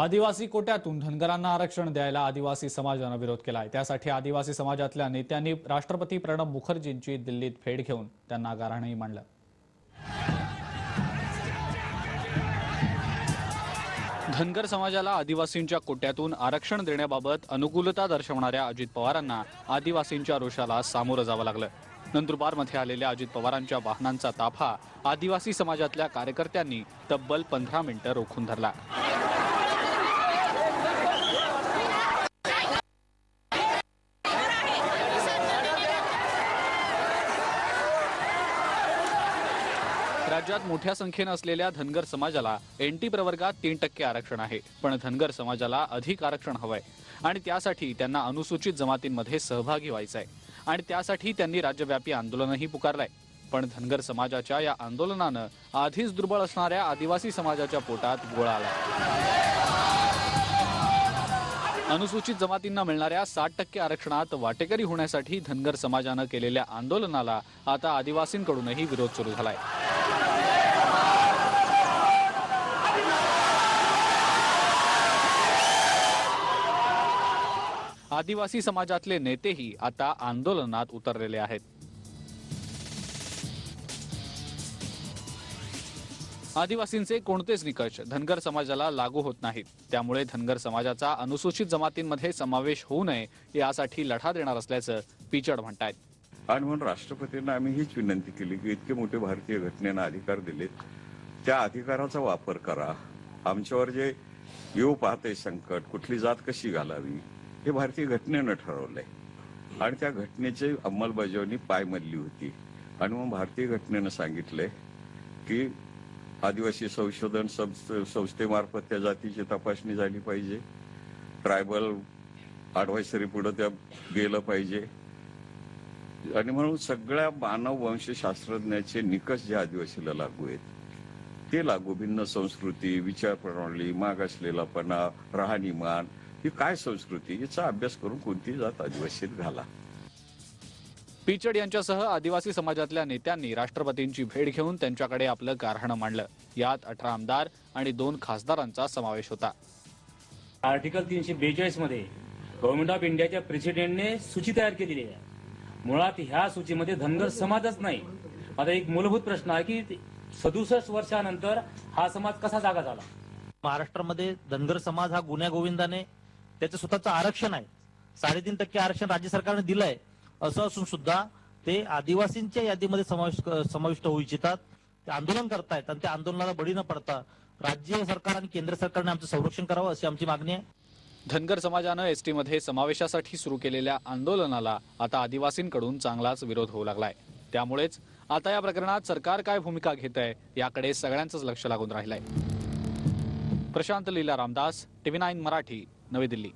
आदिवासी कोट्यातून धनगरांना आरक्षण द्यायला आदिवासी समाजानं विरोध केलाय. त्यासाठी आदिवासी समाजातल्या नेत्यांनी राष्ट्रपती प्रणब मुखर्जींची दिल्लीत भेट घेऊन त्यांना गाराणही मांडलं. धनगर समाजाला आदिवासींच्या कोट्यातून आरक्षण देण्याबाबत अनुकूलता दर्शवणाऱ्या अजित पवारांना आदिवासींच्या रोषाला सामोरं जावं लागलं. नंदुरबारमध्ये आलेल्या अजित पवारांच्या वाहनांचा ताफा आदिवासी समाजातल्या कार्यकर्त्यांनी तब्बल पंधरा मिनिटं रोखून धरला. राज्यात मोठ्या संख्येनं असलेल्या धनगर समाजाला एनटी प्रवर्गात तीन टक्के आरक्षण आहे. पण धनगर समाजाला अधिक आरक्षण हवंय. आणि त्यासाठी त्यांना अनुसूचित जमातींमध्ये सहभागी व्हायचं आहे आणि त्यासाठी त्यांनी राज्यव्यापी आंदोलनही पुकारलंय. पण धनगर समाजाच्या या आंदोलनानं आधीच दुर्बळ असणाऱ्या आदिवासी समाजाच्या पोटात गोळा आला. अनुसूचित जमातींना मिळणाऱ्या साठ टक्के आरक्षणात वाटेकरी होण्यासाठी धनगर समाजानं केलेल्या आंदोलनाला आता आदिवासींकडूनही विरोध सुरू झालाय. आदिवासी समाजातले नेतेही आता आंदोलनात उतरलेले आहेत. आदिवासींचे कोणतेच निकष धनगर समाजाला लागू होत नाहीत. त्यामुळे धनगर समाजाचा अनुसूचित जमातींमध्ये समावेश होऊ नये यासाठी लढा देणार असल्याचं पिचड म्हणतायत. आणि म्हणून राष्ट्रपतींना आम्ही हीच विनंती केली की इतके मोठे भारतीय घटनेनं अधिकार दिलेत. त्या अधिकाराचा वापर करा. आमच्यावर जे येऊ पाहते संकट कुठली जात कशी घालावी? हे भारतीय घटनेनं ठरवलंय. आणि त्या घटनेची अंमलबजावणी पायमधली होती. आणि मग भारतीय घटनेनं सांगितलंय की आदिवासी संशोधन संस्थेमार्फत त्या जातीची तपासणी झाली पाहिजे. ट्रायबल अडवायसरी पुढे त्या गेलं पाहिजे. आणि म्हणून सगळ्या मानव वंशशास्त्रज्ञाचे निकष जे आदिवासीला लागू आहेत ते लागू भिन्न संस्कृती विचारप्रणाली मागासलेलापणा राहणीमान ही काय संस्कृती? याचा अभ्यास करून कोणती जात आदिवासीत घाला. पिचड यांच्यासह आदिवासी समाजातल्या नेत्यांनी राष्ट्रपतींची भेट घेऊन त्यांच्याकडे आपलं गारहाणं मांडलं. यात अठरा आमदार आणि दोन खासदारांचा समावेश होता. आर्टिकल तीनशे बेचाळीसमध्ये गव्हर्नमेंट ऑफ इंडियाच्या प्रेसिडेंटने सूची तयार केलेली आहे. मुळात ह्या सूचीमध्ये धनगर समाजच नाही. आता एक मूलभूत प्रश्न आहे की सदुसष्ट वर्षानंतर हा समाज कसा जागा झाला? महाराष्ट्रामध्ये धनगर समाज हा गुन्ह्या गोविंदाने त्याचं स्वतःचं आरक्षण आहे. साडेतीन टक्के आरक्षण राज्य सरकारने दिलंय. असं असून सुद्धा ते आदिवासींच्या यादीमध्ये समाविष्ट समाविष्ट होऊ इच्छितात. ते आंदोलन करतायत आणि त्या आंदोलनाला बळी न पडता राज्य सरकार आणि केंद्र सरकारने आमचं संरक्षण करावं अशी आमची मागणी आहे. धनगर समाजानं एसटी मध्ये समावेशासाठी सुरू केलेल्या आंदोलनाला आता आदिवासींकडून चांगलाच विरोध होऊ लागलाय. त्यामुळेच आता या प्रकरणात सरकार काय भूमिका घेत आहे याकडे सगळ्यांचंच लक्ष लागून राहिलंय. Prashant Leela Ramdas TV nine Marathi. नवी दिल्ली.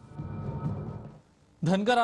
धनगर